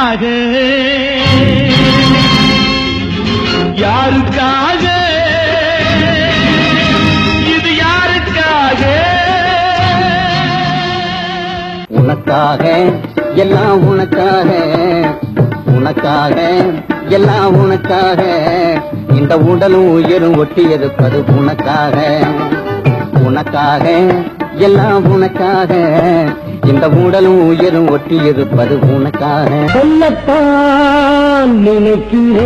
யாருக்காக? யாருக்காக? இது யாருக்காக? உனக்காக எல்லாம் உனக்காக. உனக்காக எல்லாம் உனக்காக. இந்த உடலும் உயிரும் ஒட்டி இருப்பது உனக்காக. உனக்காக எல்லாம் உனக்காக. இந்த உடலும் உயரும் ஒட்டி இருப்பது உனக்காக. சொல்லத்தான் நினைக்கிறேன்.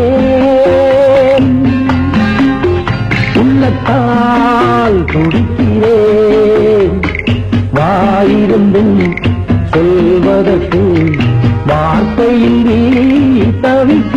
உள்ளத்தால் துடிக்கிறேன். வாயிருந்தும் சொல்வதற்கு வார்த்தையின்றி தவிக்க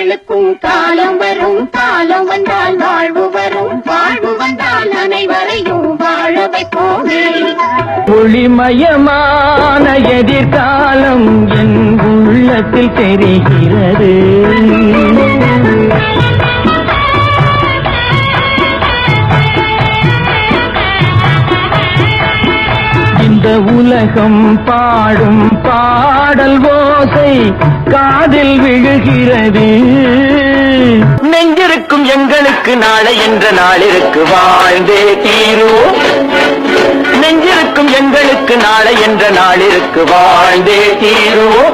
மக்களுக்கும் காலம் வரும். காலம் வந்தால் வாழ்வு வரும். வாழ்வு வந்தால் அனைவரையும் வாழ வைப்போமே. ஒளிமயமான எதிர்காலம் என் உள்ளத்தில் தெரிகிறது. உலகம் பாடும் பாடல் ஓசை காதில் விழுகிறது. நெஞ்சிருக்கும் எங்களுக்கு நாளை என்ற நாளிற்கு வாழ்ந்தே தீரும் நெஞ்சிருக்கும் எங்களுக்கு நாளை என்ற நாளிற்கு வாழ்ந்தே தீரும்